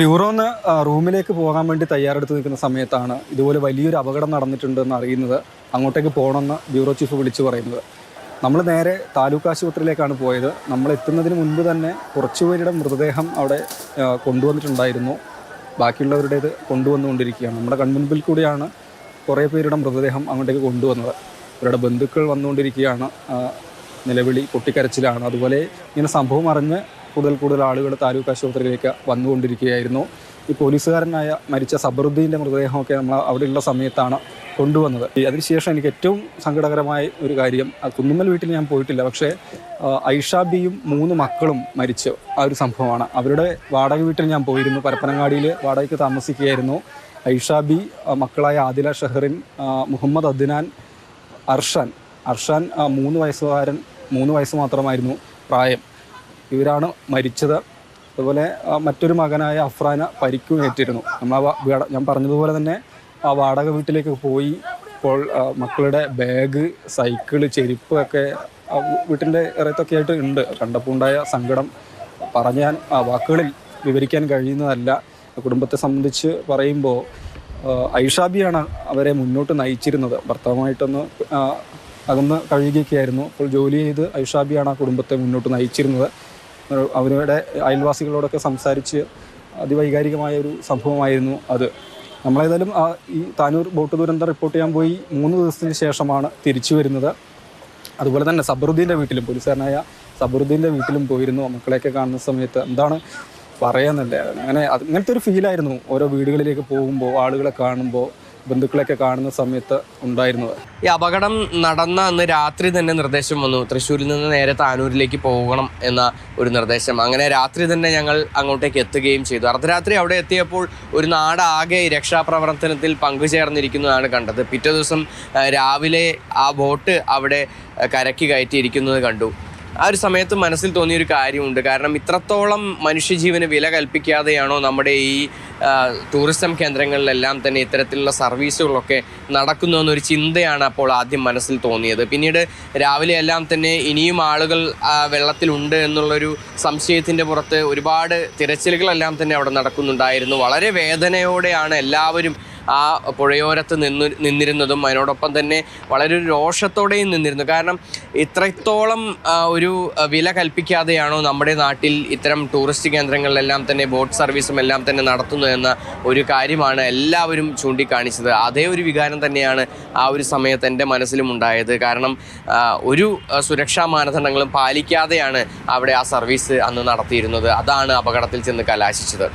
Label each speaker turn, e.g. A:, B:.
A: ബ്യൂറോന്ന് റൂമിലേക്ക് പോകാൻ വേണ്ടി തയ്യാറെടുത്ത് നിൽക്കുന്ന സമയത്താണ് ഇതുപോലെ വലിയൊരു അപകടം നടന്നിട്ടുണ്ടെന്ന് അറിയുന്നത് അങ്ങോട്ടേക്ക് പോകണമെന്ന് ബ്യൂറോ ചീഫ് വിളിച്ചു പറയുന്നത് നമ്മൾ നേരെ താലൂക്ക് ആശുപത്രിയിലേക്കാണ് പോയത് നമ്മൾ എത്തുന്നതിന് മുൻപ് തന്നെ കുറച്ചുപേരുടെ മൃതദേഹം അവിടെ കൊണ്ടുവന്നിട്ടുണ്ടായിരുന്നു ബാക്കിയുള്ളവരുടേത് കൊണ്ടുവന്നുകൊണ്ടിരിക്കുകയാണ് നമ്മുടെ കൺമുൻപിൽ കൂടിയാണ് കുറേ പേരുടെ മൃതദേഹം അങ്ങോട്ടേക്ക് കൊണ്ടുവന്നത് അവരുടെ ബന്ധുക്കൾ വന്നുകൊണ്ടിരിക്കുകയാണ് നിലവിളി പൊട്ടിക്കരച്ചിലാണ് അതുപോലെ ഇങ്ങനെ സംഭവം അറിഞ്ഞ് കൂടുതൽ കൂടുതൽ ആളുകൾ താലൂക്ക് ആശുപത്രിയിലേക്ക് വന്നുകൊണ്ടിരിക്കുകയായിരുന്നു ഈ പോലീസുകാരനായ മരിച്ച സബറുദ്ദീൻ്റെ മൃതദേഹമൊക്കെ നമ്മൾ അവിടെയുള്ള സമയത്താണ് കൊണ്ടുവന്നത് അതിനുശേഷം എനിക്ക് ഏറ്റവും സങ്കടകരമായ ഒരു കാര്യം കുന്നുമ്മൽ വീട്ടിൽ ഞാൻ പോയിട്ടില്ല പക്ഷേ ഐഷാബിയും മൂന്ന് മക്കളും മരിച്ചു ആ ഒരു സംഭവമാണ് അവരുടെ വാടക വീട്ടിൽ ഞാൻ പോയിരുന്നു പരപ്പനങ്ങാടിയിൽ വാടകയ്ക്ക് താമസിക്കുകയായിരുന്നു ഐഷാബി മക്കളായ ആദില ഷെഹറിൻ മുഹമ്മദ് അദ്നാൻ അർഷാൻ അർഷാൻ മൂന്ന് വയസ്സുകാരൻ മൂന്ന് വയസ്സ് മാത്രമായിരുന്നു പ്രായം ഇവരാണ് മരിച്ചത് അതുപോലെ മറ്റൊരു മകനായ അഫ്രാന ഏറ്റിരുന്നു നമ്മൾ ഞാൻ പറഞ്ഞതുപോലെ തന്നെ ആ വാടക വീട്ടിലേക്ക് പോയി ഇപ്പോൾ മക്കളുടെ ബാഗ് സൈക്കിള് ചെരുപ്പ് ഒക്കെ വീട്ടിൻ്റെ ഇറത്തൊക്കെ ആയിട്ട് ഉണ്ട് കണ്ടപ്പോൾ ഉണ്ടായ സങ്കടം ആ വാക്കുകളിൽ വിവരിക്കാൻ കഴിയുന്നതല്ല കുടുംബത്തെ സംബന്ധിച്ച് പറയുമ്പോൾ ഐഷാബിയാണ് അവരെ മുന്നോട്ട് നയിച്ചിരുന്നത് ഭർത്താവുമായിട്ടൊന്ന് അകന്ന് കഴിയുകയൊക്കെയായിരുന്നു അപ്പോൾ ജോലി ചെയ്ത് ഐഷാബിയാണ് ആ കുടുംബത്തെ മുന്നോട്ട് നയിച്ചിരുന്നത് അവരുടെ അയൽവാസികളോടൊക്കെ സംസാരിച്ച് അതിവൈകാരികമായ ഒരു സംഭവമായിരുന്നു അത് നമ്മളേതായാലും ഈ താനൂർ ബോട്ട് ദുരന്തം റിപ്പോർട്ട് ചെയ്യാൻ പോയി മൂന്ന് ദിവസത്തിന് ശേഷമാണ് തിരിച്ചു വരുന്നത് അതുപോലെ തന്നെ സബറുദ്ദീൻ്റെ വീട്ടിലും പോലീസുകാരനായ സബറുദ്ദീൻ്റെ വീട്ടിലും പോയിരുന്നു മക്കളെയൊക്കെ കാണുന്ന സമയത്ത് എന്താണ് പറയാന്നല്ലേ അങ്ങനെ അങ്ങനത്തെ ഒരു ഫീലായിരുന്നു ഓരോ വീടുകളിലേക്ക് പോകുമ്പോൾ ആളുകളെ കാണുമ്പോൾ ബന്ധുക്കളെയൊക്കെ കാണുന്ന സമയത്ത് ഉണ്ടായിരുന്നത്
B: ഈ അപകടം നടന്ന അന്ന് രാത്രി തന്നെ നിർദ്ദേശം വന്നു തൃശ്ശൂരിൽ നിന്ന് നേരെ താനൂരിലേക്ക് പോകണം എന്ന ഒരു നിർദ്ദേശം അങ്ങനെ രാത്രി തന്നെ ഞങ്ങൾ അങ്ങോട്ടേക്ക് എത്തുകയും ചെയ്തു അർദ്ധരാത്രി അവിടെ എത്തിയപ്പോൾ ഒരു നാടാകെ രക്ഷാപ്രവർത്തനത്തിൽ പങ്കുചേർന്നിരിക്കുന്നതാണ് കണ്ടത് പിറ്റേ ദിവസം രാവിലെ ആ ബോട്ട് അവിടെ കരക്കി കയറ്റിയിരിക്കുന്നത് കണ്ടു ആ ഒരു സമയത്ത് മനസ്സിൽ തോന്നിയൊരു കാര്യമുണ്ട് കാരണം ഇത്രത്തോളം മനുഷ്യജീവന് വില കൽപ്പിക്കാതെയാണോ നമ്മുടെ ഈ ടൂറിസം കേന്ദ്രങ്ങളിലെല്ലാം തന്നെ ഇത്തരത്തിലുള്ള സർവീസുകളൊക്കെ നടക്കുന്നു എന്നൊരു ചിന്തയാണ് അപ്പോൾ ആദ്യം മനസ്സിൽ തോന്നിയത് പിന്നീട് രാവിലെ എല്ലാം തന്നെ ഇനിയും ആളുകൾ വെള്ളത്തിലുണ്ട് എന്നുള്ളൊരു സംശയത്തിൻ്റെ പുറത്ത് ഒരുപാട് തിരച്ചിലുകളെല്ലാം തന്നെ അവിടെ നടക്കുന്നുണ്ടായിരുന്നു വളരെ വേദനയോടെയാണ് എല്ലാവരും ആ പുഴയോരത്ത് നിന്നു നിന്നിരുന്നതും അതിനോടൊപ്പം തന്നെ വളരെ രോഷത്തോടെയും നിന്നിരുന്നു കാരണം ഇത്രത്തോളം ഒരു വില കൽപ്പിക്കാതെയാണോ നമ്മുടെ നാട്ടിൽ ഇത്തരം ടൂറിസ്റ്റ് കേന്ദ്രങ്ങളിലെല്ലാം തന്നെ ബോട്ട് സർവീസും എല്ലാം തന്നെ എന്ന ഒരു കാര്യമാണ് എല്ലാവരും ചൂണ്ടിക്കാണിച്ചത് അതേ ഒരു വികാരം തന്നെയാണ് ആ ഒരു സമയത്ത് എൻ്റെ മനസ്സിലും ഉണ്ടായത് കാരണം ഒരു സുരക്ഷാ മാനദണ്ഡങ്ങളും പാലിക്കാതെയാണ് അവിടെ ആ സർവീസ് അന്ന് നടത്തിയിരുന്നത് അതാണ് അപകടത്തിൽ ചെന്ന് കലാശിച്ചത്